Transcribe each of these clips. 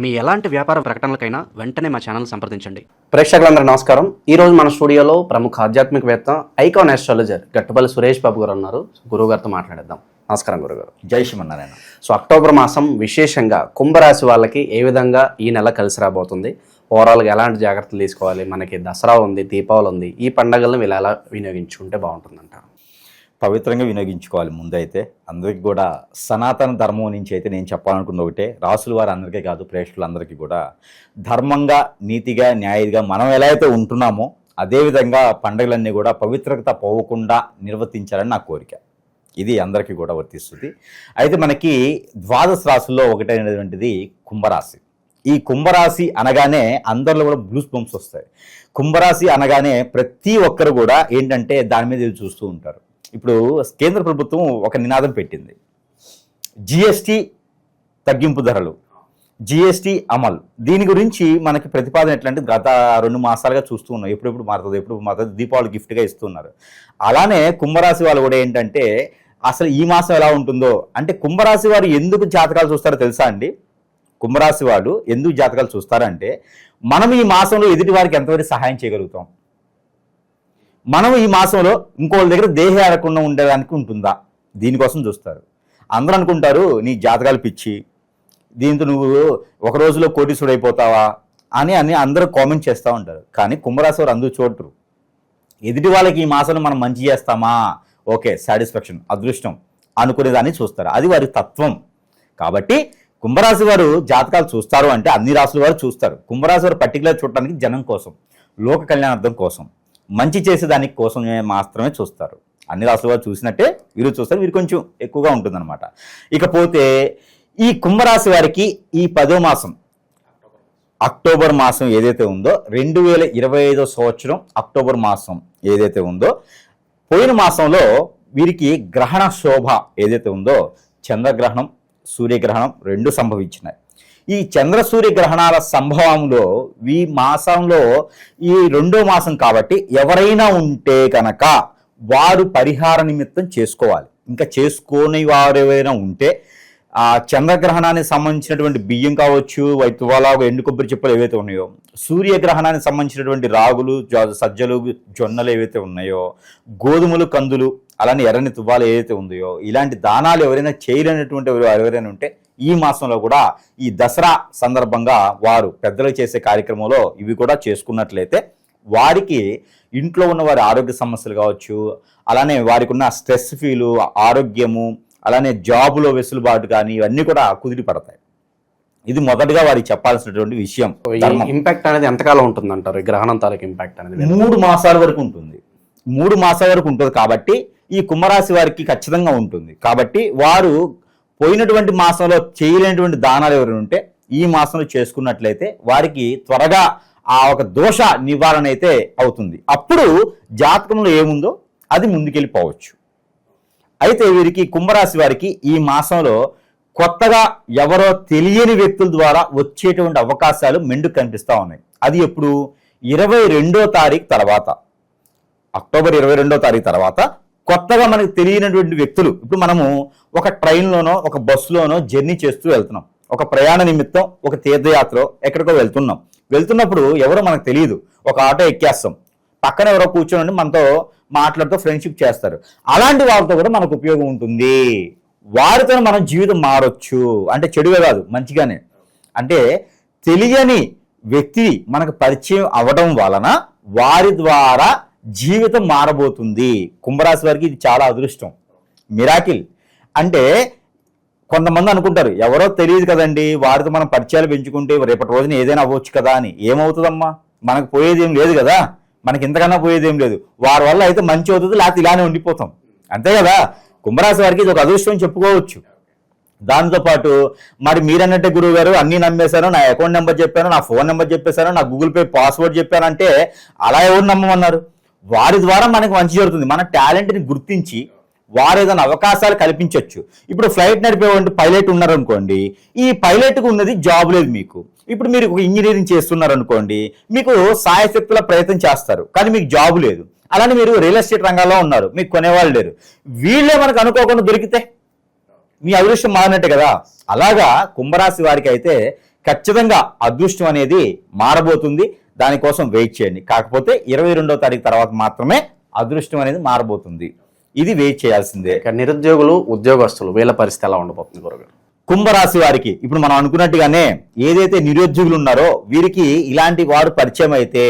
మీ ఎలాంటి వ్యాపార ప్రకటనలకైనా వెంటనే మా ఛానల్ సంప్రదించండి. ప్రేక్షకులందరూ నమస్కారం. ఈ రోజు మన స్టూడియోలో ప్రముఖ ఆధ్యాత్మికవేత్త ఐకాన్ ఆస్ట్రాలజర్ గట్టుపల్లి సురేష్ బాబు గారు ఉన్నారు. గురువు గారితో మాట్లాడేద్దాం. నమస్కారం గురుగారు జై శ్రీమన్నారాయణ. సో అక్టోబర్ మాసం విశేషంగా కుంభరాశి వాళ్ళకి ఏ విధంగా ఈ నెల కలిసి రాబోతుంది? ఓవరాల్గా ఎలాంటి జాగ్రత్తలు తీసుకోవాలి? మనకి దసరా ఉంది దీపావళి ఉంది. ఈ పండగలను వీళ్ళు ఎలా వినియోగించుకుంటే బాగుంటుందంటారు పవిత్రంగా వినియోగించుకోవాలి ముందైతే. అందరికీ కూడా సనాతన ధర్మం నుంచి అయితే నేను చెప్పాలనుకున్న ఒకటే. రాసుల వారు అందరికీ కాదు ప్రేక్షకులందరికీ కూడా. ధర్మంగా నీతిగా న్యాయంగా మనం ఎలా అయితే ఉంటున్నామో అదేవిధంగా పండుగలన్నీ కూడా పవిత్రత పోవకుండా నిర్వర్తించాలని నా కోరిక. ఇది అందరికీ కూడా వర్తిస్తుంది. అయితే మనకి ద్వాదశ రాశుల్లో ఒకటైనటువంటిది కుంభరాశి. ఈ కుంభరాశి అనగానే అందరిలో కూడా బ్లూస్ బంప్స్ వస్తాయి. కుంభరాశి అనగానే ప్రతి ఒక్కరు కూడా ఏంటంటే దాని మీద చూస్తూ ఉంటారు. ఇప్పుడు కేంద్ర ప్రభుత్వం ఒక నినాదం పెట్టింది. జిఎస్టి తగ్గింపు ధరలు. జిఎస్టీ అమలు. దీని గురించి మనకి ప్రతిపాదన ఎట్లంటే గత రెండు మాసాలుగా చూస్తూ ఉన్నాం. ఎప్పుడెప్పుడు మారుతుంది ఎప్పుడు మారుతుంది దీపావళి గిఫ్ట్గా ఇస్తున్నారు. అలానే కుంభరాశి వాళ్ళు కూడా ఏంటంటే అసలు ఈ మాసం ఎలా ఉంటుందో అంటే కుంభరాశి వారు ఎందుకు జాతకాలు చూస్తారో తెలుసా అండి? కుంభరాశి వాళ్ళు ఎందుకు జాతకాలు చూస్తారంటే మనం ఈ మాసంలో ఎదుటి వారికి ఎంతవరకు సహాయం చేయగలుగుతాం? మనం ఈ మాసంలో ఇంకోళ్ళ దగ్గర దేహ ఆడకుండా ఉండేదానికి ఉంటుందా? దీనికోసం చూస్తారు. అందరూ అనుకుంటారు నీ జాతకాలు పిచ్చి దీంతో నువ్వు ఒక రోజులో కోటీసుడు అయిపోతావా అని అని అందరూ కామెంట్ చేస్తూ ఉంటారు. కానీ కుంభరాశి వారు అందరూ చూడరు. ఎదుటి వాళ్ళకి ఈ మాసంలో మనం మంచి చేస్తామా? ఓకే సాటిస్ఫాక్షన్ అదృష్టం అనుకునేదాన్ని చూస్తారు. అది వారి తత్వం. కాబట్టి కుంభరాశి వారు జాతకాలు చూస్తారు అంటే అన్ని రాసుల వారు చూస్తారు. కుంభరాశి వారు పర్టికులర్ చూడటానికి జనం కోసం లోక కళ్యాణార్థం కోసం. మంచి చేసేదానికి కోసం మాత్రమే చూస్తారు. అన్ని రాసులు చూసినట్టే వీరు చూస్తారు వీరు కొంచెం ఎక్కువగా ఉంటుందన్నమాట. ఇకపోతే ఈ కుంభరాశి వారికి ఈ పదో మాసం అక్టోబర్ మాసం ఏదైతే ఉందో రెండు వేల ఇరవై ఐదో సంవత్సరం అక్టోబర్ మాసం ఏదైతే ఉందో పోయిన మాసంలో వీరికి గ్రహణ శోభ ఏదైతే ఉందో చంద్రగ్రహణం సూర్యగ్రహణం రెండు సంభవించినాయి. ఈ చంద్రసూర్య గ్రహణాల సంభవంలో ఈ మాసంలో ఈ రెండో మాసం కాబట్టి ఎవరైనా ఉంటే కనుక వారు పరిహార నిమిత్తం చేసుకోవాలి. ఇంకా చేసుకోని వారు ఎవరైనా ఉంటే ఆ చంద్రగ్రహణానికి సంబంధించినటువంటి బియ్యం కావచ్చు వైతువాల ఎండు కొబ్బరి చెప్పులు ఏవైతే ఉన్నాయో సూర్యగ్రహణానికి సంబంధించినటువంటి రాగులు సజ్జలు జొన్నలు ఏవైతే ఉన్నాయో గోధుమలు కందులు అలానే ఎర్రని తువ్వాలు ఏదైతే ఉందో ఇలాంటి దానాలు ఎవరైనా చేయలేనటువంటి ఎవరు ఎవరైనా ఉంటే ఈ మాసంలో కూడా ఈ దసరా సందర్భంగా వారు పెద్దలు చేసే కార్యక్రమంలో ఇవి కూడా చేసుకున్నట్లయితే వారికి ఇంట్లో ఉన్న వారి ఆరోగ్య సమస్యలు కావచ్చు అలానే వారికి ఉన్న స్ట్రెస్ ఫీలు ఆరోగ్యము అలానే జాబులో వెసులుబాటు కానీ ఇవన్నీ కూడా కుదిరి పడతాయి. ఇది మొదటగా వారికి చెప్పాల్సినటువంటి విషయం. ఇంపాక్ట్ అనేది ఎంతకాలం ఉంటుంది అంటారు ఈ గ్రహణం తాలూకు ఇంపాక్ట్ అనేది? మూడు మాసాల వరకు ఉంటుంది. మూడు మాసాల వరకు ఉంటుంది కాబట్టి ఈ కుంభరాశి వారికి ఖచ్చితంగా ఉంటుంది. కాబట్టి వారు పోయినటువంటి మాసంలో చేయలేనటువంటి దానాలు ఎవరైనా ఉంటే ఈ మాసంలో చేసుకున్నట్లయితే వారికి త్వరగా ఆ ఒక దోష నివారణ అయితే అవుతుంది. అప్పుడు జాతకంలో ఏముందో అది ముందుకెళ్ళిపోవచ్చు. అయితే వీరికి కుంభరాశి వారికి ఈ మాసంలో కొత్తగా ఎవరో తెలియని వ్యక్తుల ద్వారా వచ్చేటువంటి అవకాశాలు మెండు కనిపిస్తా ఉన్నాయి. అది ఎప్పుడు? ఇరవై రెండో తారీఖు తర్వాత. అక్టోబర్ ఇరవై రెండో తారీఖు తర్వాత కొత్తగా మనకు తెలియనటువంటి వ్యక్తులు. ఇప్పుడు మనము ఒక ట్రైన్లోనో ఒక బస్సులోనో జర్నీ చేస్తూ వెళ్తున్నాం. ఒక ప్రయాణ నిమిత్తం ఒక తీర్థయాత్ర ఎక్కడికో వెళ్తున్నాం. వెళ్తున్నప్పుడు ఎవరో మనకు తెలియదు. ఒక ఆటో ఎక్కేస్తాం. పక్కన ఎవరో కూర్చొని మనతో మాట్లాడుతూ ఫ్రెండ్షిప్ చేస్తారు. అలాంటి వాళ్ళతో కూడా మనకు ఉపయోగం ఉంటుంది. వారితో మనం జీవితం మారొచ్చు. అంటే చెడుగా కాదు మంచిగానే. అంటే తెలియని వ్యక్తి మనకు పరిచయం అవ్వడం వలన వారి ద్వారా జీవితం మారబోతుంది. కుంభరాశి వారికి ఇది చాలా అదృష్టం. మిరాకిల్. అంటే కొంతమంది అనుకుంటారు ఎవరో తెలియదు కదండి వారితో మనం పరిచయాలు పెంచుకుంటే రేపటి రోజున ఏదైనా అవ్వచ్చు కదా అని. ఏమవుతుందమ్మా? మనకు పోయేది ఏం లేదు కదా. మనకి ఇంతకన్నా పోయేది ఏం లేదు. వారి వల్ల అయితే మంచి అవుతుంది లేకపోతే ఇలానే ఉండిపోతాం. అంతే కదా? కుంభరాశి వారికి ఇది ఒక అదృష్టం చెప్పుకోవచ్చు. దాంతో పాటు మరి మీరన్నట్టే గురువు గారు అన్నీ నమ్మేశాను నా అకౌంట్ నెంబర్ చెప్పాను నా ఫోన్ నెంబర్ చెప్పేశాను నా గూగుల్ పే పాస్వర్డ్ చెప్పానంటే అలా ఎవరు నమ్మమన్నారు? వారి ద్వారా మనకు మంచి జరుగుతుంది. మన టాలెంట్ని గుర్తించి వారు ఏదైనా అవకాశాలు కల్పించవచ్చు ఇప్పుడు ఫ్లైట్ నడిపేటువంటి పైలట్ ఉన్నారనుకోండి ఈ పైలట్కు ఉన్నది జాబ్ లేదు మీకు. ఇప్పుడు మీరు ఒక ఇంజనీరింగ్ చేస్తున్నారు అనుకోండి మీకు సాయశక్తుల ప్రయత్నం చేస్తారు కానీ మీకు జాబ్ లేదు. అలానే మీరు రియల్ ఎస్టేట్ రంగంలో ఉన్నారు మీకు కొనేవాళ్ళు లేరు. వీళ్ళే మనకు అనుకోకుండా దొరికితే మీ అదృష్టం మారినట్టే కదా. అలాగా కుంభరాశి వారికి అయితే ఖచ్చితంగా అదృష్టం అనేది మారబోతుంది. దానికోసం వెయిట్ చేయండి. కాకపోతే ఇరవై రెండో తారీఖు తర్వాత మాత్రమే అదృష్టం అనేది మారబోతుంది. ఇది వెయిట్ చేయాల్సిందే. నిరుద్యోగులు ఉద్యోగస్తులు వీళ్ళ పరిస్థితి ఎలా ఉండబోతుంది గురుగారు? కుంభరాశి వారికి ఇప్పుడు మనం అనుకున్నట్టుగానే ఏదైతే నిరుద్యోగులు ఉన్నారో వీరికి ఇలాంటి వారు పరిచయం అయితే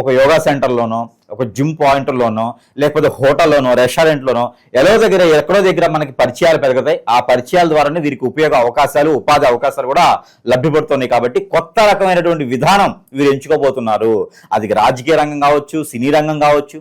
ఒక యోగా సెంటర్లోనో ఒక జిమ్ పాయింట్లోనో లేకపోతే హోటల్లోనో రెస్టారెంట్లోనో ఎలా దగ్గర ఎక్కడో దగ్గర మనకి పరిచయాలు పెరుగుతాయి. ఆ పరిచయాల ద్వారానే వీరికి ఉపయోగ అవకాశాలు ఉపాధి అవకాశాలు కూడా లభ్యపడుతున్నాయి కాబట్టి కొత్త రకమైనటువంటి విధానం వీరు ఎంచుకోబోతున్నారు. అది రాజకీయ రంగం కావచ్చు సినీ రంగం కావచ్చు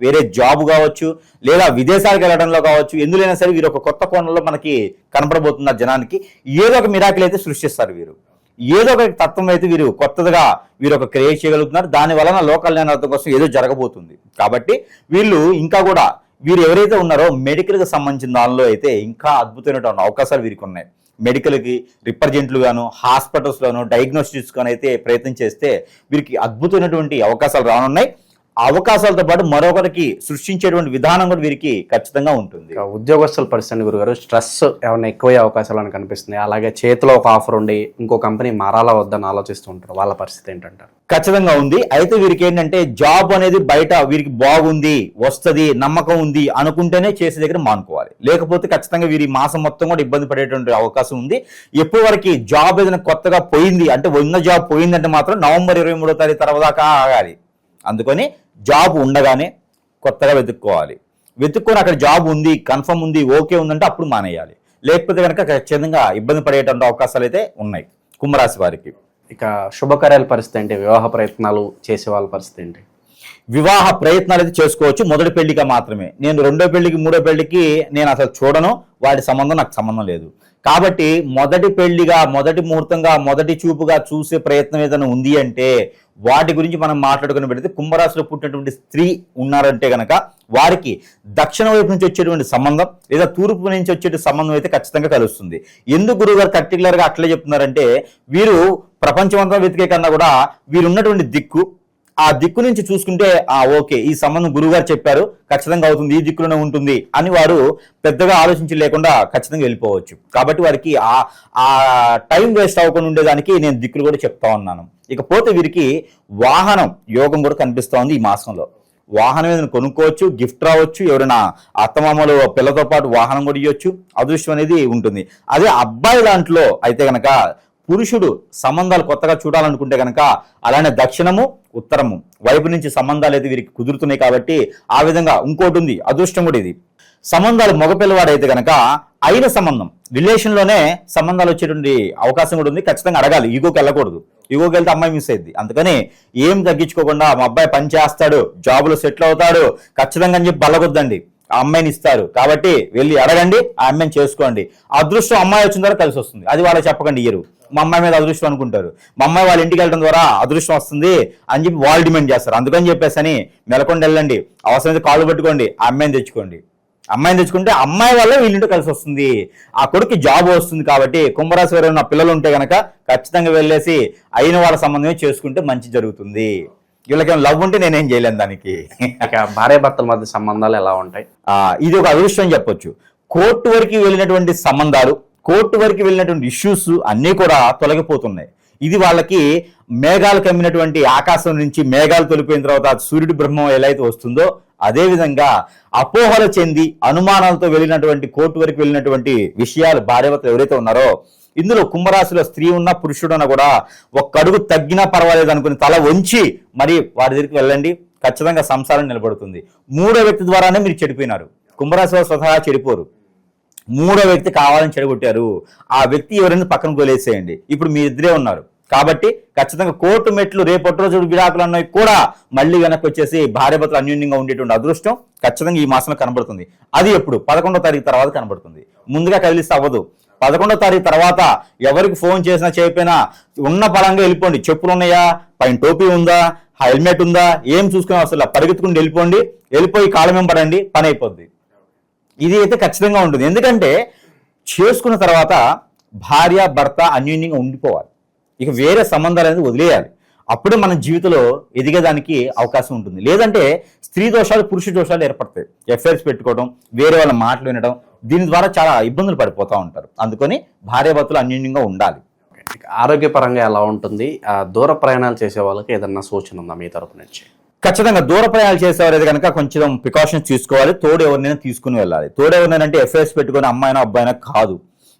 వేరే జాబ్ కావచ్చు లేదా విదేశాలకు వెళ్ళడంలో కావచ్చు ఎందులైనా సరే వీరు ఒక కొత్త కోణంలో మనకి కనపడబోతున్నారు జనానికి ఏదో ఒక మిరాకిల్ అయితే సృష్టిస్తారు వీరు. ఏదో ఒక తత్వం అయితే వీరు కొత్తగా వీరు ఒక క్రియేట్ చేయగలుగుతున్నారు. దాని వలన లోకల్ అర్థం కోసం ఏదో జరగబోతుంది. కాబట్టి వీళ్ళు ఇంకా కూడా వీరు ఎవరైతే ఉన్నారో మెడికల్కి సంబంధించిన దానిలో అయితే ఇంకా అద్భుతమైనటువంటి అవకాశాలు వీరికి ఉన్నాయి. మెడికల్కి రిప్రజెంట్లు గాను హాస్పిటల్స్లోను డయాగ్నోస్టిక్స్ కానీ అయితే ప్రయత్నం చేస్తే వీరికి అద్భుతమైనటువంటి అవకాశాలు రానున్నాయి. అవకాశాలతో పాటు మరొకరికి సృష్టించేటువంటి విధానం కూడా వీరికి ఖచ్చితంగా ఉంటుంది. ఉద్యోగస్తుల పరిస్థితి గురుగారు స్ట్రెస్ ఏమైనా ఎక్కువయ్యే అవకాశాలు అని కనిపిస్తుంది అలాగే చేతిలో ఒక ఆఫర్ ఉండి ఇంకో కంపెనీ మారాలా వద్దని ఆలోచిస్తూ ఉంటారు. వాళ్ళ పరిస్థితి ఏంటంటారు? ఖచ్చితంగా ఉంది. అయితే వీరికి ఏంటంటే జాబ్ అనేది బయట వీరికి బాగుంది వస్తది నమ్మకం ఉంది అనుకుంటేనే చేసే దగ్గర మానుకోవాలి. లేకపోతే ఖచ్చితంగా వీరి మాసం మొత్తం కూడా ఇబ్బంది పడేటువంటి అవకాశం ఉంది. ఎప్పటి వరకు జాబ్ ఏదైనా కొత్తగా పోయింది అంటే ఉన్న జాబ్ పోయిందంటే మాత్రం నవంబర్ ఇరవై మూడో తారీఖు తర్వాత ఆగాలి. అందుకని జాబ్ ఉండగానే కొత్తగా వెతుక్కోవాలి. వెతుక్కొని అక్కడ జాబ్ ఉంది కన్ఫర్మ్ ఉంది ఓకే ఉందంటే అప్పుడు మానేయాలి. లేకపోతే కనుక ఖచ్చితంగా ఇబ్బంది పడేటువంటి అవకాశాలు అయితే ఉన్నాయి కుంభరాశి వారికి. ఇక శుభకార్యాల పరిస్థితి ఏంటి? వివాహ ప్రయత్నాలు చేసే వాళ్ళ పరిస్థితి ఏంటి? వివాహ ప్రయత్నాలు అయితే చేసుకోవచ్చు. మొదటి పెళ్ళిగా మాత్రమే. నేను రెండో పెళ్ళికి మూడో పెళ్ళికి నేను అసలు చూడను. వాటి సంబంధం నాకు సంబంధం లేదు. కాబట్టి మొదటి పెళ్ళిగా మొదటి ముహూర్తంగా మొదటి చూపుగా చూసే ప్రయత్నం ఏదైనా ఉంది అంటే వాటి గురించి మనం మాట్లాడుకుని పెడితే కుంభరాశిలో పుట్టినటువంటి స్త్రీ ఉన్నారంటే గనక వారికి దక్షిణ వైపు నుంచి వచ్చేటువంటి సంబంధం లేదా తూర్పు నుంచి వచ్చే సంబంధం అయితే ఖచ్చితంగా కలుస్తుంది. ఎందుకు గురువుగారు పర్టికులర్గా అట్లే చెప్తున్నారంటే వీరు ప్రపంచమంతా వెతికే కన్నా కూడా వీరున్నటువంటి దిక్కు ఆ దిక్కు నుంచి చూసుకుంటే ఆ ఓకే ఈ సంబంధం గురువుగారు చెప్పారు ఖచ్చితంగా అవుతుంది ఈ దిక్కులోనే ఉంటుంది అని వారు పెద్దగా ఆలోచించి లేకుండా ఖచ్చితంగా వెళ్ళిపోవచ్చు. కాబట్టి వారికి ఆ ఆ టైం వేస్ట్ అవ్వకుండా ఉండేదానికి నేను దిక్కులు కూడా చెప్తా ఉన్నాను. ఇకపోతే వీరికి వాహనం యోగం కూడా కనిపిస్తోంది ఈ మాసంలో. వాహనం ఏదైనా కొనుక్కోవచ్చు గిఫ్ట్ రావచ్చు ఎవరైనా అత్తమామలు పిల్లతో పాటు వాహనం కూడా ఇవ్వచ్చు అదృష్టం అనేది ఉంటుంది. అదే అబ్బాయి దాంట్లో అయితే కనుక పురుషుడు సంబంధాలు కొత్తగా చూడాలనుకుంటే గనక అలానే దక్షిణము ఉత్తరము. వైపు నుంచి సంబంధాలు అయితే వీరికి కుదురుతున్నాయి కాబట్టి ఆ విధంగా ఇంకోటి ఉంది అదృష్టం కూడా ఇది. సంబంధాలు మగపిల్లవాడైతే కనుక అయిన సంబంధం. రిలేషన్లోనే సంబంధాలు వచ్చేటువంటి అవకాశం కూడా ఉంది ఖచ్చితంగా అడగాలి. ఈగోకి వెళ్ళకూడదు. ఈగోకి వెళ్తే అమ్మాయి మిస్ అయింది అందుకని ఏం తగ్గించుకోకుండా మా అబ్బాయి పని చేస్తాడు జాబులో సెటిల్ అవుతాడు ఖచ్చితంగా అని చెప్పి బలగొద్దండి. ఆ అమ్మాయిని ఇస్తారు. కాబట్టి వెళ్ళి అడగండి ఆ అమ్మాయిని చేసుకోండి. అదృష్టం అమ్మాయి వచ్చిన ద్వారా కలిసి వస్తుంది. అది వాళ్ళకి చెప్పకండి ఇయ్యరు. మా అమ్మాయి మీద అదృష్టం అనుకుంటారు. మా అమ్మాయి వాళ్ళ ఇంటికి వెళ్ళడం ద్వారా అదృష్టం వస్తుంది అని చెప్పి వాళ్ళు డిమాండ్ చేస్తారు. అందుకని చెప్పేసి అని మెలకొండ వెళ్ళండి. అవసరమైతే కాళ్ళు పట్టుకోండి ఆ అమ్మాయిని తెచ్చుకోండి. అమ్మాయిని తెచ్చుకుంటే అమ్మాయి వల్ల వీళ్ళింటి కలిసి వస్తుంది. ఆ కొడుకు జాబ్ వస్తుంది కాబట్టి కుంభరాశి వారు ఉన్న పిల్లలు ఉంటే కనుక ఖచ్చితంగా వెళ్ళేసి అయిన వాళ్ళ సంబంధమే చేసుకుంటే మంచి జరుగుతుంది. వీళ్ళకేం లవ్ ఉంటే నేనేం చేయలేను దానికి. ఇక భార్య భర్తల మధ్య సంబంధాలు ఎలా ఉంటాయి? ఇది ఒక అదృష్టం చెప్పొచ్చు. కోర్టు వరకు వెళ్ళినటువంటి సంబంధాలు కోర్టు వరకు వెళ్ళినటువంటి ఇష్యూస్ అన్నీ కూడా తొలగిపోతున్నాయి. ఇది వాళ్ళకి మేఘాలు కమ్మినటువంటి ఆకాశం నుంచి మేఘాలు తొలిపోయిన తర్వాత సూర్యుడి బ్రహ్మం ఎలా అయితే వస్తుందో అదే విధంగా అపోహలు చెంది అనుమానాలతో వెళ్ళినటువంటి కోర్టు వరకు వెళ్ళినటువంటి విషయాలు భార్యవతలు ఎవరైతే ఉన్నారో ఇందులో కుంభరాశిలో స్త్రీ ఉన్న పురుషుడున్న కూడా ఒక్క అడుగు తగ్గినా పర్వాలేదు అనుకుని తల వంచి మరి వారి దగ్గరికి వెళ్ళండి. ఖచ్చితంగా సంసారం నిలబడుతుంది. మూడో వ్యక్తి ద్వారానే మీరు చెడిపోయినారు. కుంభరాశిలో స్వతహా చెడిపోరు. మూడో వ్యక్తి కావాలని చెడగొట్టారు. ఆ వ్యక్తి ఎవరైనా పక్కన గోలేసేయండి ఇప్పుడు మీ ఇద్దరే ఉన్నారు. కాబట్టి ఖచ్చితంగా కోర్టు మెట్లు రేపటి రోజు విడాకులు అన్నవి కూడా మళ్ళీ వెనక్కి వచ్చేసి భార్యభర్తలు అన్యోన్యంగా ఉండేటువంటి అదృష్టం ఖచ్చితంగా ఈ మాసంలో కనబడుతుంది. అది ఎప్పుడు? పదకొండో తారీఖు తర్వాత కనబడుతుంది. ముందుగా కదిలిస్తే అవ్వదు. పదకొండో తారీఖు తర్వాత ఎవరికి ఫోన్ చేసినా చేయకపోయినా ఉన్న పరంగా వెళ్ళిపోండి. చెప్పులు ఉన్నాయా పైన టోపీ ఉందా? హెల్మెట్ ఉందా? ఏం చూసుకునే అవసరం లేదు. పరిగెత్తుకుని వెళ్ళిపోండి. వెళ్ళిపోయి కాలం పడండి. పని అయిపోద్ది. ఇది అయితే ఖచ్చితంగా ఉంటుంది. ఎందుకంటే చేసుకున్న తర్వాత భార్య భర్త అన్యూన్యంగా ఉండిపోవాలి. ఇక వేరే సంబంధాలు అనేది వదిలేయాలి. అప్పుడే మన జీవితంలో ఎదిగేదానికి అవకాశం ఉంటుంది. లేదంటే స్త్రీ దోషాలు పురుష దోషాలు ఏర్పడతాయి. ఎఫ్ఐఆర్స్ పెట్టుకోవడం వేరే వాళ్ళ మాటలు వినడం దీని ద్వారా చాలా ఇబ్బందులు పడిపోతూ ఉంటారు. అందుకని భార్యాభర్తలు అన్యోన్యంగా ఉండాలి. ఆరోగ్యపరంగా ఎలా ఉంటుంది? ఆ దూర ప్రయాణాలు చేసే వాళ్ళకి ఏదన్నా సూచన ఉందా మీ తరపు నుంచి? ఖచ్చితంగా దూర ప్రయాణాలు చేసేవారైతే కనుక కొంచెం ప్రికాషన్స్ తీసుకోవాలి. తోడు ఎవరినైనా తీసుకుని వెళ్ళాలి. తోడు ఎవరినైనా అంటే ఎఫ్ఐఎస్ పెట్టుకొని అమ్మాయినో అబ్బాయినో కాదు.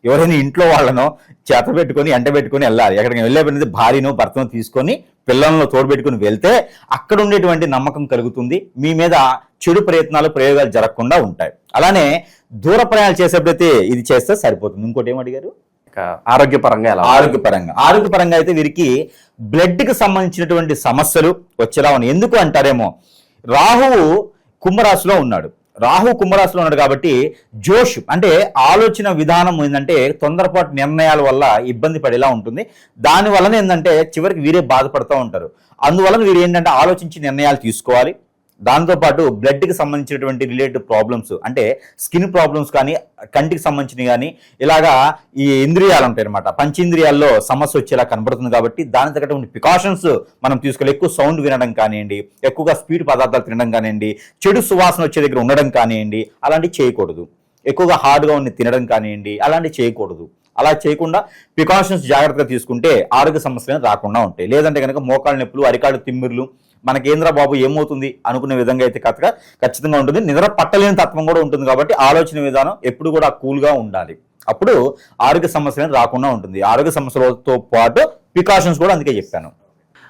ఎవరైనా ఇంట్లో వాళ్ళనో చేత పెట్టుకొని ఎంట పెట్టుకొని వెళ్ళాలి. ఎక్కడికి వెళ్ళే పని భార్యను భర్తను తీసుకొని పిల్లలను తోడు పెట్టుకుని వెళ్తే అక్కడ ఉండేటువంటి నమ్మకం కలుగుతుంది. మీ మీద చెడు ప్రయత్నాలు ప్రయోగాలు జరగకుండా ఉంటాయి. అలానే దూర ప్రయాణాలు చేసేప్పుడైతే ఇది చేస్తే సరిపోతుంది. ఇంకోటి ఏం అడిగారు? ఇక ఆరోగ్యపరంగా ఎలా? ఆరోగ్యపరంగా. ఆరోగ్యపరంగా అయితే వీరికి బ్లడ్కి సంబంధించినటువంటి సమస్యలు వచ్చేలా ఉన్నాయి ఎందుకు అంటారేమో రాహువు కుంభరాశిలో ఉన్నాడు. రాహు కుంభరాశిలో ఉన్నాడు కాబట్టి జోష్ అంటే ఆలోచన విధానం ఏంటంటే తొందరపాటు నిర్ణయాల వల్ల ఇబ్బంది పడేలా ఉంటుంది. దాని వలన ఏంటంటే చివరికి వీరే బాధపడుతూ ఉంటారు. అందువలన వీరు ఏంటంటే ఆలోచించి నిర్ణయాలు తీసుకోవాలి. దాంతోపాటు బ్లడ్కి సంబంధించినటువంటి రిలేటెడ్ ప్రాబ్లమ్స్ అంటే స్కిన్ ప్రాబ్లమ్స్ కానీ కంటికి సంబంధించినవి కానీ ఇలాగా ఈ ఇంద్రియాలు ఉంటాయి అనమాట పంచేంద్రియాల్లో సమస్య వచ్చేలా కనబడుతుంది కాబట్టి దాని తగ్గటువంటి ప్రికాషన్స్ మనం తీసుకోవాలి ఎక్కువ సౌండ్ వినడం కానివ్వండి ఎక్కువగా స్పీడ్ పదార్థాలు తినడం కానివ్వండి చెడు సువాసన వచ్చే దగ్గర ఉండడం కానివ్వండి అలాంటివి చేయకూడదు. ఎక్కువగా హార్డ్గా ఉండి తినడం కానివ్వండి అలాంటివి చేయకూడదు. అలా చేయకుండా ప్రికాషన్స్ జాగ్రత్తగా తీసుకుంటే ఆరోగ్య సమస్యలు రాకుండా ఉంటాయి. లేదంటే కనుక మోకాళ్ళ నొప్పులు అరికాళ్ళు తిమ్మిర్లు మనకేంద్ర బాబు ఏమవుతుంది అనుకునే విధంగా అయితే కథగా ఖచ్చితంగా ఉంటుంది. నిద్ర పట్టలేని తత్వం కూడా ఉంటుంది కాబట్టి ఆలోచన విధానం ఎప్పుడు కూడా కూల్గా ఉండాలి. అప్పుడు ఆరోగ్య సమస్యలు రాకుండా ఉంటుంది. ఆరోగ్య సమస్యలతో పాటు ప్రికాషన్స్ కూడా అందుకే చెప్పాను.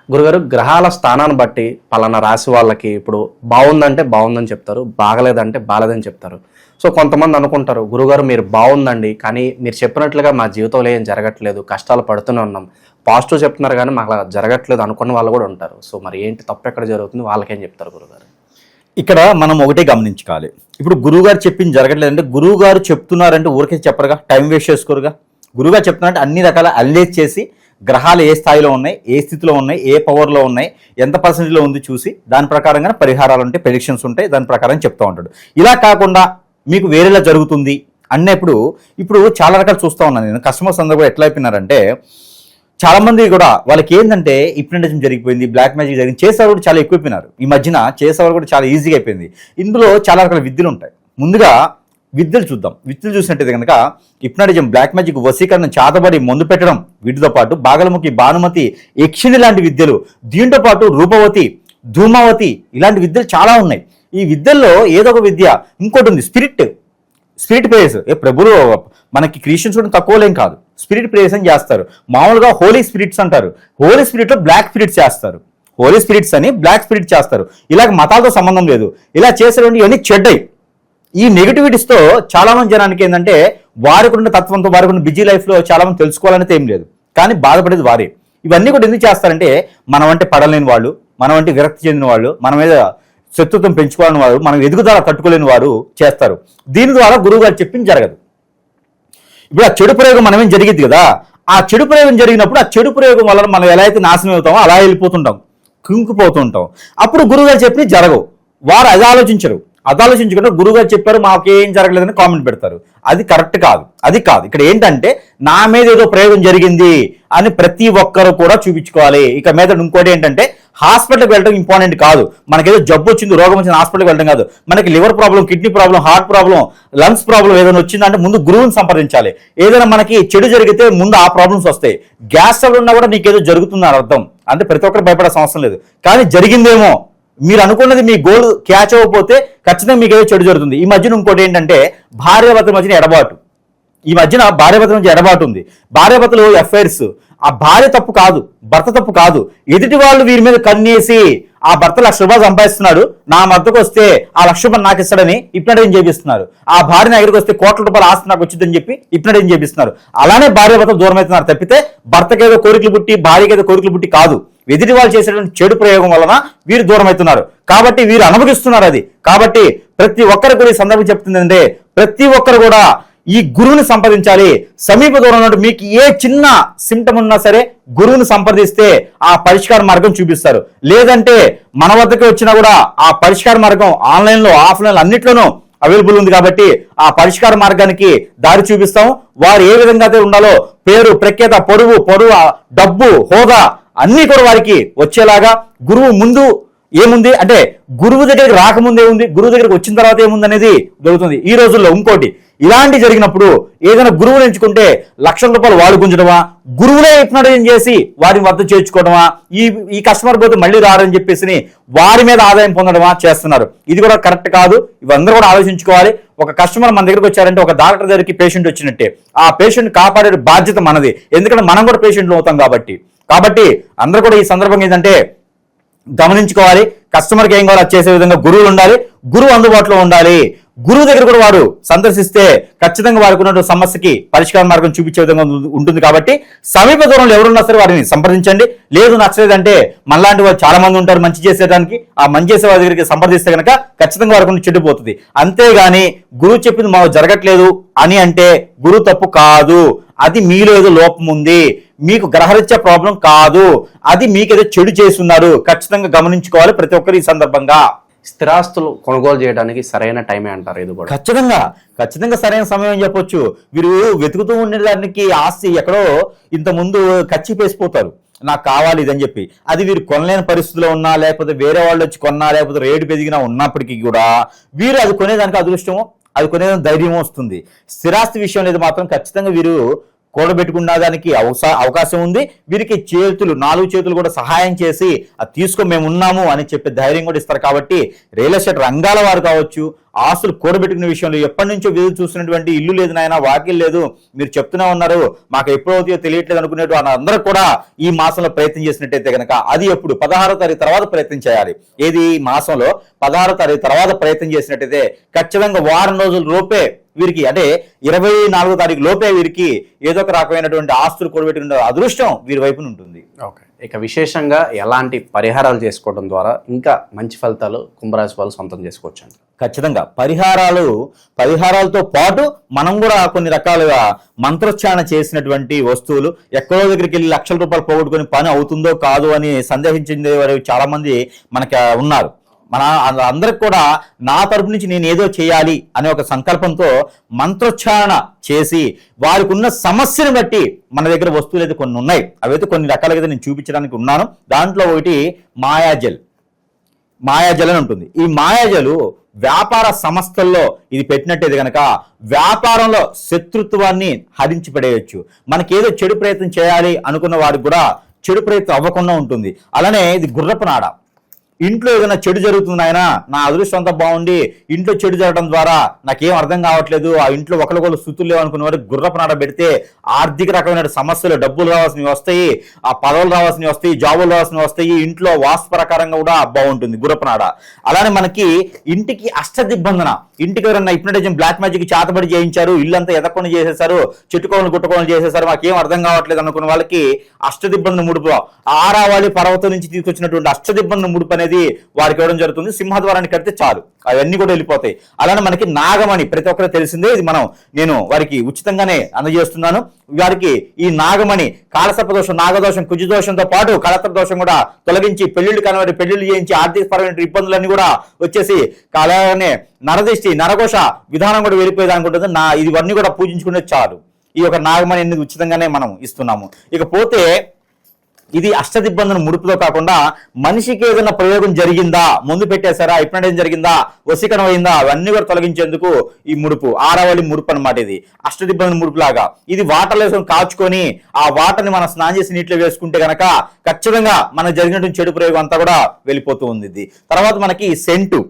గురుగారు గ్రహాల స్థానాన్ని బట్టి పలానా రాశి వాళ్ళకి ఇప్పుడు బాగుందంటే బాగుందని చెప్తారు బాగలేదంటే బాగలేదని చెప్తారు. సో కొంతమంది అనుకుంటారు గురుగారు మీరు బాగుందండి కానీ మీరు చెప్పినట్లుగా మా జీవితంలో ఏం జరగట్లేదు కష్టాలు పడుతూనే ఉన్నాం. పాజిటివ్ చెప్తున్నారు కానీ మాకు అలా జరగట్లేదు అనుకున్న వాళ్ళు కూడా ఉంటారు. సో మరి ఏంటి తప్పు ఎక్కడ జరుగుతుంది? వాళ్ళకేం చెప్తారు గురుగారు? ఇక్కడ మనం ఒకటే గమనించుకోవాలి. ఇప్పుడు గురువుగారు చెప్పింది జరగట్లేదంటే గురువు గారు చెప్తున్నారంటే ఊరికే చెప్పరుగా టైం వేస్ట్ చేసుకోరుగా. గురువుగారు చెప్తున్నారంటే అన్ని రకాల అల్లేజ్ చేసి గ్రహాలు ఏ స్థాయిలో ఉన్నాయి ఏ స్థితిలో ఉన్నాయి ఏ పవర్లో ఉన్నాయి ఎంత పర్సెంటేజ్లో ఉంది చూసి దాని ప్రకారంగా పరిహారాలు ఉంటాయి ప్రెడిక్షన్స్ ఉంటాయి దాని ప్రకారం చెప్తూ ఉంటాడు. ఇలా కాకుండా మీకు వేరేలా జరుగుతుంది అన్నప్పుడు ఇప్పుడు చాలా రకాలు చూస్తూ ఉన్నాను నేను. కస్టమర్స్ అందరూ కూడా ఎట్లా అయిపోయినారంటే చాలా మంది కూడా వాళ్ళకి ఏంటంటే హిప్నటిజం జరిగిపోయింది బ్లాక్ మ్యాజిక్ జరిగింది చేసేవారు కూడా చాలా ఎక్కువైపోయినారు. ఈ మధ్యన చేసేవారు కూడా చాలా ఈజీగా అయిపోయింది. ఇందులో చాలా రకాల విద్యలు ఉంటాయి. ముందుగా విద్యలు చూద్దాం. విద్యలు చూసినట్టయితే కనుక హిప్నటిజం బ్లాక్ మ్యాజిక్ వశీకరణ చాతబడి మందు పెట్టడం వీటితో పాటు బాగలముఖి భానుమతి యక్షిణి లాంటి విద్యలు దీంతో పాటు రూపవతి ధూమావతి ఇలాంటి విద్యలు చాలా ఉన్నాయి. ఈ విద్యల్లో ఏదో ఒక విద్య ఇంకోటి ఉంది స్పిరిట్ స్పిరిట్ ప్రేయర్స్ ఏ ప్రభులు మనకి క్రిస్టియన్స్ కూడా తక్కువలేం కాదు. స్పిరిట్ ప్రేయర్స్ అని చేస్తారు. మామూలుగా హోలీ స్పిరిట్స్ అంటారు. హోలీ స్పిరిట్లో బ్లాక్ స్పిరిట్స్ చేస్తారు. హోలీ స్పిరిట్స్ అని బ్లాక్ స్పిరిట్ చేస్తారు. ఇలాగ మతాలతో సంబంధం లేదు. ఇలా చేసేటువంటి ఇవన్నీ చెడ్డయి. ఈ నెగిటివిటీస్తో చాలామంది జనానికి ఏంటంటే వారికి ఉన్న తత్వంతో వారికి ఉన్న బిజీ లైఫ్లో చాలామంది తెలుసుకోవాలనేది ఏం లేదు. కానీ బాధపడేది వారే. ఇవన్నీ కూడా ఎందుకు చేస్తారంటే మనం అంటే పడలేని వాళ్ళు మనం అంటే విరక్తి చెందిన వాళ్ళు మన మీద శత్రుత్వం పెంచుకోవాలని వారు మనం ఎదుగుదల తట్టుకోలేని వారు చేస్తారు. దీని ద్వారా గురువు గారు చెప్పింది జరగదు. ఇప్పుడు ఆ చెడు ప్రయోగం మనమేం జరిగింది కదా? ఆ చెడు ప్రయోగం జరిగినప్పుడు ఆ చెడు ప్రయోగం వల్ల మనం ఎలా అయితే నాశనం అవుతామో అలా వెళ్ళిపోతుంటాం. కుంగిపోతుంటాం అప్పుడు గురువుగారు చెప్పి జరగవు. వారు అది ఆలోచించరు. అది ఆలోచించకుండా గురువుగారు చెప్పారు మాకేం జరగలేదని కామెంట్ పెడతారు. అది కరెక్ట్ కాదు. అది కాదు. ఇక్కడ ఏంటంటే నా మీద ఏదో ప్రయోగం జరిగింది అని ప్రతి ఒక్కరు కూడా చూపించుకోవాలి. ఇక మీద ఇంకోటి ఏంటంటే హాస్పిటల్కి వెళ్ళడం ఇంపార్టెంట్ కాదు. మనకేదో జబ్బు వచ్చింది రోగం వచ్చింది హాస్పిటల్కి వెళ్ళడం కాదు. మనకి liver problem kidney problem heart problem lungs problem ఏదైనా వచ్చిందంటే ముందు గురువుని సంప్రదించాలి. ఏదైనా మనకి చెడు జరిగితే ముందు ఆ ప్రాబ్లమ్స్ వస్తాయి. గ్యాస్ ట్రబుల్ ఉన్నా కూడా నీకేదో జరుగుతుంది అని అర్థం. అంటే ప్రతి ఒక్కరు భయపడాల్సిన అవసరం లేదు. కానీ జరిగిందేమో. మీరు అనుకున్నది మీ గోల్ క్యాచ్ అవ్వకపోతే ఖచ్చితంగా మీకు ఏదో చెడు జరుగుతుంది. ఈ మధ్యన ఇంకోటి ఏంటంటే భార్యాభర్తల మధ్యన ఎడబాటు. ఈ మధ్యన భార్యాభర్తల మధ్య ఎడబాటు ఉంది. భార్యాభర్తలు ఎఫ్ఐఆర్స్ ఆ భార్య తప్పు కాదు భర్త తప్పు కాదు. ఎదుటి వాళ్ళు వీరి మీద కన్నేసి ఆ భర్త లక్ష రూపాయలు సంపాదిస్తున్నాడు నా మద్దకు వస్తే ఆ లక్ష రూపాయలు నాకు ఇస్తాడని ఇప్పినడేం చేపిస్తున్నారు? ఆ భార్య నా దగ్గరికి వస్తే కోట్ల రూపాయలు ఆస్తి నాకు వచ్చిందని చెప్పి ఇప్పినడేం చేపిస్తున్నారు? అలానే భార్య భర్త దూరం అవుతున్నారు. తప్పితే భర్తకేదో కోరికలు పుట్టి భార్యకేదో కోరికలు పుట్టి కాదు. ఎదుటి వాళ్ళు చేసేటువంటి చెడు ప్రయోగం వలన వీరు దూరం అవుతున్నారు. కాబట్టి వీరు అనుభవిస్తున్నారు అది. కాబట్టి ప్రతి ఒక్కరు కూడా ఈ సందర్భం చెప్తుంది అంటే ప్రతి ఒక్కరు కూడా ఈ గురువుని సంప్రదించాలి. సమీప దూరంలో మీకు ఏ చిన్న సిమ్టమ్ ఉన్నా సరే గురువుని సంప్రదిస్తే ఆ పరిష్కార మార్గం చూపిస్తారు. లేదంటే మన వద్దకు వచ్చినా కూడా ఆ పరిష్కార మార్గం ఆన్లైన్లో ఆఫ్లైన్లో అన్నిట్లోనూ అవైలబుల్ ఉంది కాబట్టి ఆ పరిష్కార మార్గానికి దారి చూపిస్తాం. వారు ఏ విధంగా అయితే ఉండాలో పేరు ప్రఖ్యాత పొరుగు పొరుగు డబ్బు హోదా అన్నీ కూడా వారికి వచ్చేలాగా గురువు ముందు ఏముంది? అంటే గురువు దగ్గరికి రాకముందు ఏముంది గురువు దగ్గరికి వచ్చిన తర్వాత ఏముంది అనేది దొరుకుతుంది ఈ రోజుల్లో ఇంకోటి ఇలాంటి జరిగినప్పుడు ఏదైనా గురువుని ఎంచుకుంటే లక్షల రూపాయలు వాడు గుంజడమా? గురువులే హిప్నటైజం చేసి వారిని వద్ద చేర్చుకోవడమా? ఈ ఈ కస్టమర్ పోతే మళ్ళీ రారని చెప్పేసి వారి మీద ఆదాయం పొందడమా చేస్తున్నారు. ఇది కూడా కరెక్ట్ కాదు. ఇవందరూ కూడా ఆలోచించుకోవాలి. ఒక కస్టమర్ మన దగ్గరికి వచ్చారంటే ఒక డాక్టర్ దగ్గరికి పేషెంట్ వచ్చినట్టే. ఆ పేషెంట్ కాపాడే బాధ్యత మనది. ఎందుకంటే మనం కూడా పేషెంట్లు అవుతాం కాబట్టి. కాబట్టి అందరూ కూడా ఈ సందర్భంగా ఏంటంటే గమనించుకోవాలి. కస్టమర్కి ఏం కావాలో చేసే విధంగా గురువులు ఉండాలి. గురువు అందుబాటులో ఉండాలి. గురువు దగ్గర కూడా వారు సందర్శిస్తే ఖచ్చితంగా వారికి ఉన్నటువంటి సమస్యకి పరిష్కార మార్గం చూపించే విధంగా ఉంటుంది కాబట్టి సమీప దూరంలో ఎవరున్నా సరే వారిని సంప్రదించండి. లేదు నచ్చలేదంటే మనలాంటి వారు చాలా మంది ఉంటారు మంచి చేసేదానికి ఆ మంచి చేసే వారి దగ్గరికి సంప్రదిస్తే కనుక ఖచ్చితంగా వారికి ఉన్న చెడిపోతుంది. అంతేగాని గురువు చెప్పింది మాకు జరగట్లేదు అని అంటే గురువు తప్పు కాదు. అది మీలో ఏదో లోపం ఉంది. మీకు గ్రహరీత్యా ప్రాబ్లం కాదు. అది మీకేదో చెడు చేస్తున్నారు ఖచ్చితంగా గమనించుకోవాలి ప్రతి ఒక్కరు ఈ సందర్భంగా. స్థిరాస్తులు కొనుగోలు చేయడానికి సరైన టైమే అంటారు ఇది కూడా. ఖచ్చితంగా ఖచ్చితంగా సరైన సమయం అని చెప్పొచ్చు. వీరు వెతుకుతూ ఉండేదానికి ఆస్తి ఎక్కడో ఇంత ముందు ఖర్చిపేసిపోతారు నాకు కావాలి ఇదని చెప్పి. అది వీరు కొనలేని పరిస్థితిలో ఉన్నా లేకపోతే వేరే వాళ్ళు వచ్చి కొన్నా లేకపోతే రేటు పెరిగినా ఉన్నప్పటికీ కూడా వీరు అది కొనేదానికి అదృష్టము అది కొనేదానికి ధైర్యం వస్తుంది. స్థిరాస్తి విషయం లేదు మాత్రం ఖచ్చితంగా వీరు కూడబెట్టుకున్న దానికి అవసా అవకాశం ఉంది. వీరికి చేతులు నాలుగు చేతులు కూడా సహాయం చేసి అది తీసుకో మేము ఉన్నాము అని చెప్పే ధైర్యం కూడా ఇస్తారు. కాబట్టి రియల్ ఎస్టేట్ రంగాల వారు కావచ్చు ఆస్తులు కూడబెట్టుకునే విషయంలో ఎప్పటి నుంచో వీరు చూసినటువంటి ఇల్లు లేదు నాయన వాకిల్ లేదు. మీరు చెప్తూనే ఉన్నారు. మాకు ఎప్పుడవుతాయో తెలియట్లేదు అనుకునేటు అందరూ కూడా ఈ మాసంలో ప్రయత్నం చేసినట్టయితే కనుక అది ఎప్పుడు? పదహారో తారీఖు తర్వాత ప్రయత్నం చేయాలి. ఏది ఈ మాసంలో? పదహారో తారీఖు తర్వాత ప్రయత్నం చేసినట్టయితే ఖచ్చితంగా వారం రోజుల లోపే వీరికి అంటే ఇరవై నాలుగో తారీఖు లోపే వీరికి ఏదో ఒక రకమైనటువంటి ఆస్తులు కూడబెట్టుకునే అదృష్టం వీరి వైపున ఉంటుంది. ఓకే. ఇక విశేషంగా ఎలాంటి పరిహారాలు చేసుకోవడం ద్వారా ఇంకా మంచి ఫలితాలు కుంభరాశి వాళ్ళు సొంతం చేసుకోవచ్చు అండి ఖచ్చితంగా పరిహారాలు పరిహారాలతో పాటు మనం కూడా కొన్ని రకాలుగా మంత్రోచ్చారణ చేసినటువంటి వస్తువులు ఎక్కడో దగ్గరికి వెళ్ళి లక్షల రూపాయలు పోగొట్టుకుని పని అవుతుందో కాదో అని సందేహించే వారు చాలా మంది మనకి ఉన్నారు. మన అందరికి కూడా నా తరపు నుంచి నేను ఏదో చేయాలి అనే ఒక సంకల్పంతో మంత్రోచ్చారణ చేసి వారికి ఉన్న సమస్యను బట్టి మన దగ్గర వస్తువులు అయితే కొన్ని ఉన్నాయి. అవైతే కొన్ని రకాలుగా నేను చూపించడానికి ఉన్నాను. దాంట్లో ఒకటి మాయాజల్. మాయాజల్ అని ఉంటుంది. ఈ మాయాజలు వ్యాపార సంస్థల్లో ఇది పెట్టినట్టయితే కనుక వ్యాపారంలో శత్రుత్వాన్ని హరించి పడేయచ్చు. మనకేదో చెడు ప్రయత్నం చేయాలి అనుకున్న వారికి కూడా చెడు ప్రయత్నం అవ్వకుండా ఉంటుంది. అలానే ఇది గుర్రపు నాడ. ఇంట్లో ఏదైనా చెడు జరుగుతుంది ఆయన నా అదృష్టం అంతా బాగుండి ఇంట్లో చెడు జరగడం ద్వారా నాకేం అర్థం కావట్లేదు. ఆ ఇంట్లో ఒకరికొకరు స్థుతులు లేవు అనుకున్న వారికి గుర్రపు నాడ పెడితే ఆర్థిక రకమైన సమస్యలు డబ్బులు రావాల్సినవి వస్తాయి ఆ పదవులు రావాల్సినవి వస్తాయి జాబులు రావాల్సినవి వస్తాయి ఇంట్లో వాస్తు ప్రకారంగా కూడా బాగుంటుంది గుర్రపు నాడ అలానే మనకి ఇంటికి అష్టదిబ్బందన ఇంటికి ఎవరన్నా హిప్నటిజం బ్లాక్ మ్యాజిక్ చేతబడి చేయించారు ఇల్లంతా ఎదకొని చేసేసారు చెట్టుకోవలు గుట్టుకోవలు చేసేసారు మాకేం అర్థం కావట్లేదు అనుకున్న వాళ్ళకి అష్టదిబ్బంది ముడుపు ఆరావాలి పర్వతం నుంచి తీసుకొచ్చినటువంటి అష్టదిబ్బంది ముడుపు అనేది వారికి ఇవ్వడం జరుగుతుంది. సింహద్వారాన్ని కడితే చాలు. అవన్నీ కూడా వెళ్ళిపోతాయి. అలానే మనకి నాగమణి ప్రతి ఒక్కరు తెలిసిందే ఇది మనం నేను వారికి ఉచితంగానే అందజేస్తున్నాను. వారికి ఈ నాగమణి కాలసర్ప దోషం నాగదోషం కుజదోషంతో పాటు కళత్ర దోషం కూడా తొలగించి పెళ్ళిళ్ళు కనబడి పెళ్ళిళ్ళు చేయించి ఆర్థిక పరమైన ఇబ్బందులన్నీ కూడా వచ్చేసి అలానే నరదిష్టి నరఘోష విధానం కూడా వెళ్ళిపోయేదానికి ఉంటుంది. నా ఇవన్నీ కూడా పూజించుకునే చాలు. ఈ యొక్క నాగమణి అనేది ఉచితంగానే మనం ఇస్తున్నాము. ఇకపోతే ఇది అష్టదిబ్బందుల ముడుపుతో కాకుండా మనిషికి ఏదైనా ప్రయోగం జరిగిందా? ముందు పెట్టేశారా? ఇప్పుడు జరిగిందా? వశీకరణం అయిందా? అవన్నీ కూడా తొలగించేందుకు ఈ ముడుపు ఆరావళి ముడుపు అన్నమాట ఇది. అష్టదిబ్బందుల ముడుపు లాగా ఇది వాటర్ వేసుకొని కాచుకొని ఆ వాటర్ని మనం స్నానం చేసి నీటిలో వేసుకుంటే గనక ఖచ్చితంగా మనకు జరిగినటువంటి చెడు ప్రయోగం అంతా కూడా వెళ్ళిపోతూ ఉంది ఇది. తర్వాత మనకి సెంటు.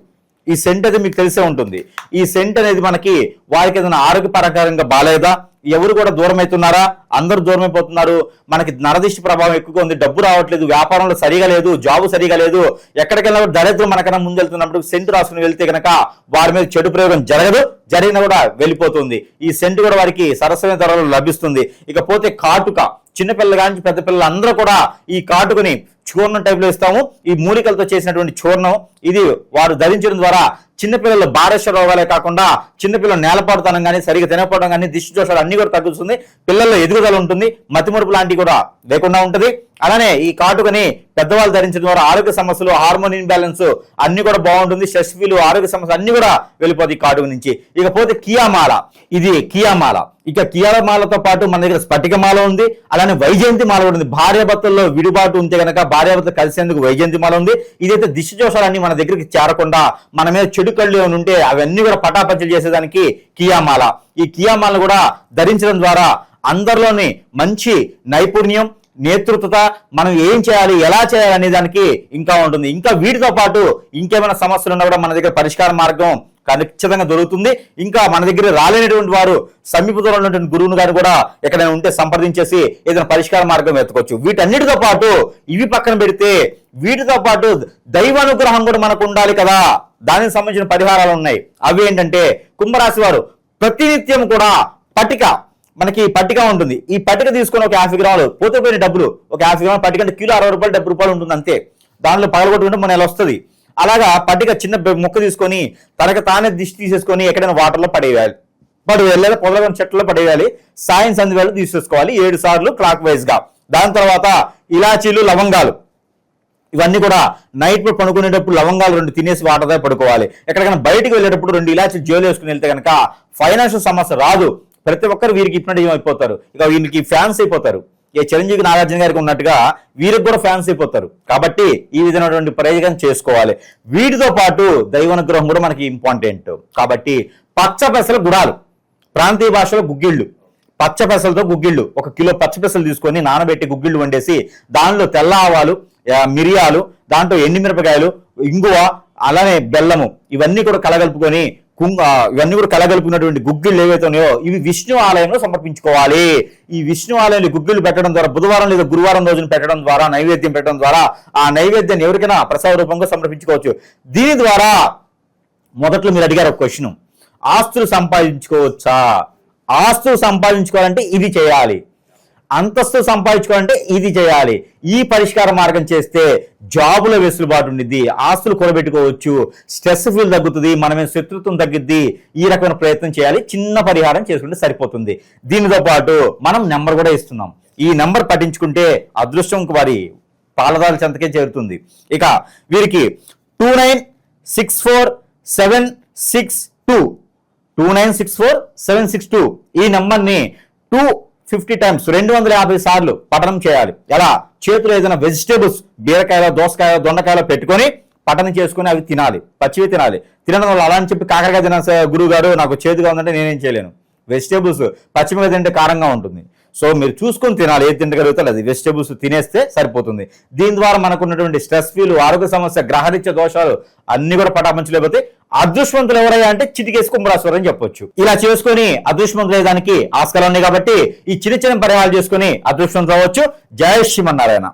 ఈ సెంట్ అది మీకు తెలిసే ఉంటుంది. ఈ సెంట్ అనేది మనకి వారికి ఏదైనా ఆరోగ్యపరకంగా బాగాలేదా ఎవరు కూడా దూరం అవుతున్నారా అందరూ దూరం అయిపోతున్నారు మనకి నరదిష్టి ప్రభావం ఎక్కువగా ఉంది. డబ్బు రావట్లేదు. వ్యాపారంలో సరిగా లేదు. జాబు సరిగా లేదు. ఎక్కడికైనా దరిద్రం మనకన్నా ముందు వెళ్తున్నప్పుడు సెంటు రాసుకుని వెళ్తే కనుక వారి మీద చెడు ప్రయోగం జరగదు. జరిగినా కూడా వెళ్ళిపోతుంది. ఈ సెంటు కూడా వారికి సరసమైన ధరలో లభిస్తుంది. ఇకపోతే కాటుక చిన్నపిల్ల కానీ పెద్ద పిల్లలు అందరూ కూడా ఈ కాటుకుని చూర్ణం టైప్లో ఇస్తాము. ఈ మూలికలతో చేసినటువంటి చూర్ణం ఇది వారు ధరించడం ద్వారా చిన్నపిల్లలు బారస్య రోగాలే కాకుండా చిన్నపిల్లలు నేలపడతానం కానీ సరిగా తినకపోవడం కానీ దిష్టి దోషాలు అన్ని కూడా తగ్గుతుంది. పిల్లల్లో ఎదుగుదల ఉంటుంది. మతిమరుపు లాంటివి కూడా లేకుండా ఉంటుంది. అలానే ఈ కాటుకని పెద్దవాళ్ళు ధరించడం ద్వారా ఆరోగ్య సమస్యలు హార్మోన్ ఇన్బ్యాలెన్స్ అన్ని కూడా బాగుంటుంది. శస్ఫీలు ఆరోగ్య సమస్యలు అన్ని కూడా వెళ్ళిపోతాయి ఈ కాటుక నుంచి. ఇకపోతే కియామాల. ఇది కియామాల. ఇక కియామాలతో పాటు మన దగ్గర స్ఫటికమాల ఉంది. అలానే వైజయంతి మాల కూడా ఉంది. భార్యాభర్తల్లో విడిబాటు ఉంటే కనుక భార్యాభర్తలు కలిసేందుకు వైజయంతి మాల ఉంది. ఇదైతే దిష్టి దోషాలన్నీ మన దగ్గరికి చేరకుండా మన మీద చెడు చెడు కళ్ళు ఏమైనా ఉంటే అవన్నీ కూడా పటాపంచలు చేసేదానికి కియామాల. ఈ కియామాలను కూడా ధరించడం ద్వారా అందరిలోని మంచి నైపుణ్యం నేతృత్వత మనం ఏం చేయాలి ఎలా చేయాలి అనే దానికి ఇంకా ఉంటుంది. ఇంకా వీటితో పాటు ఇంకేమైనా సమస్యలు ఉన్నా కూడా మన దగ్గర పరిష్కార మార్గం ఖచ్చితంగా దొరుకుతుంది. ఇంకా మన దగ్గర రాలేనటువంటి వారు సమీప దూరంలో ఉన్నటువంటి గురువుని గారు కూడా ఎక్కడైనా ఉంటే సంప్రదించేసి ఏదైనా పరిష్కార మార్గం ఎత్తుకోవచ్చు వీటన్నిటితో పాటు ఇవి పక్కన పెడితే వీటితో పాటు దైవానుగ్రహం కూడా మనకు ఉండాలి కదా. దానికి సంబంధించిన పరిహారాలు ఉన్నాయి. అవి ఏంటంటే కుంభరాశి వారు ప్రతినిత్యం కూడా పట్టిక మనకి పట్టిక ఉంటుంది. ఈ పట్టిక తీసుకొని ఒక యాభై గ్రాములు పోతపోయిన డబ్బులు ఒక యాభై గ్రాములు పట్టిక అంటే కిలో అరవై రూపాయలు డెబ్బై రూపాయలు ఉంటుంది అంతే. దానిలో పగలగొట్టుకుంటే మన ఎలా వస్తుంది. అలాగా పట్టిక చిన్న మొక్క ముక్క తీసుకొని తనకు తానే దిష్టి తీసేసుకొని ఎక్కడైనా వాటర్లో పడేయాలి. పడేయాలి లేదా చెట్లలో పడేయాలి. సాయం సంధి వేళ తీసేసుకోవాలి. ఏడు సార్లు క్లాక్ వైజ్గా. దాని తర్వాత ఇలాచీలు లవంగాలు. ఇవన్నీ కూడా నైట్ పూట పడుకునేటప్పుడు లవంగాలు రెండు తినేసి వాటర్తో పడుకోవాలి. ఎక్కడికైనా బయటికి వెళ్ళేటప్పుడు రెండు ఇలాచి జోలు వేసుకుని వెళ్తే కనుక ఫైనాన్షియల్ సమస్య రాదు. ప్రతి ఒక్కరు వీరికి ఇప్పినట్టు అయిపోతారు ఇక వీరికి ఫ్యాన్స్ అయిపోతారు. ఏ చిరంజీవి నాగార్జున గారికి ఉన్నట్టుగా వీరికి కూడా ఫ్యాన్స్ అయిపోతారు. కాబట్టి ఈ విధమైనటువంటి ప్రయోజనం చేసుకోవాలి. వీటితో పాటు దైవానుగ్రహం కూడా మనకి ఇంపార్టెంట్ కాబట్టి పచ్చ పెసల గుడాలు ప్రాంతీయ భాషలో గుగ్గిళ్ళు పచ్చపెసలతో గుగ్గిళ్ళు. ఒక కిలో పచ్చపెసలు తీసుకొని నానబెట్టి గుగ్గిళ్ళు వండేసి దానిలో తెల్ల ఆవాలు మిరియాలు దాంట్లో ఎండిమిరపకాయలు ఇంగువ అలానే బెల్లము ఇవన్నీ కూడా కలగలుపుకొని కుంగ ఇవన్నీ కూడా కలగలుపుకున్నటువంటి గుగ్గిళ్ళు ఏవైతే ఉన్నాయో ఇవి విష్ణు ఆలయంలో సమర్పించుకోవాలి. ఈ విష్ణు ఆలయంలో గుగ్గిళ్ళు పెట్టడం ద్వారా బుధవారం లేదా గురువారం రోజున పెట్టడం ద్వారా నైవేద్యం పెట్టడం ద్వారా ఆ నైవేద్యాన్ని ఎవరికైనా ప్రసాద రూపంగా సమర్పించుకోవచ్చు. దీని ద్వారా మొదట్లో మీరు అడిగారు ఒక క్వశ్చన్. ఆస్తులు సంపాదించుకోవచ్చా? ఆస్తులు సంపాదించుకోవాలంటే ఇది చేయాలి. అంతస్తు సంపాదించుకోవాలంటే ఇది చేయాలి. ఈ పరిష్కార మార్గం చేస్తే జాబుల వెసులుబాటు ఉండిద్ది ఆస్తులు కూడబెట్టుకోవచ్చు స్ట్రెస్ ఫీల్ తగ్గుతుంది మనమే శత్రుత్వం తగ్గిద్ది ఈ రకమైన ప్రయత్నం చేయాలి చిన్న పరిహారం చేసుకుంటే సరిపోతుంది. దీనితో పాటు మనం నెంబర్ కూడా ఇస్తున్నాం. ఈ నెంబర్ పట్టించుకుంటే అదృష్టం వారి పాలదాల చెంతకే చేరుతుంది. ఇక వీరికి two nine six four seven six two two nine six four seven six two. ఈ నెంబర్ని టూ ఫిఫ్టీ టైమ్స్ రెండు వందల యాభై సార్లు పఠనం చేయాలి. ఎలా? చేతిలో ఏదైనా వెజిటేబుల్స్ బీరకాయలో దోసకాయలో దొండకాయలో పెట్టుకొని పఠనం చేసుకుని అవి తినాలి. పచ్చివి తినాలి. తినడం వల్ల అలా అని చెప్పి కాకరకాయ తిన గురువు గారు నాకు చేతిగా ఉందంటే నేనేం చేయలేను. వెజిటేబుల్స్ పచ్చిమిరపకాయ తింటే కారంగా ఉంటుంది. సో మీరు చూసుకొని తినాలి. ఏది తింటగలుగుతారు అది వెజిటేబుల్స్ తినేస్తే సరిపోతుంది. దీని ద్వారా మనకు ఉన్నటువంటి స్ట్రెస్ ఫీల్ ఆరోగ్య సమస్య గ్రహరీత్య దోషాలు అన్ని కూడా పటాపంచలేకపోతే అదృష్టవంతులు ఎవరయ్యా అంటే చిటికేసి కుంభరాశ్వరం అని చెప్పొచ్చు. ఇలా చేసుకొని అదృష్టవంతులు దానికి ఆస్కారం ఉన్నాయి కాబట్టి ఈ చిన్న చిన్న పరిహారాలు చేసుకొని అదృష్టవంతులు అవ్వచ్చు. జయ శ్రీమన్నారాయణ.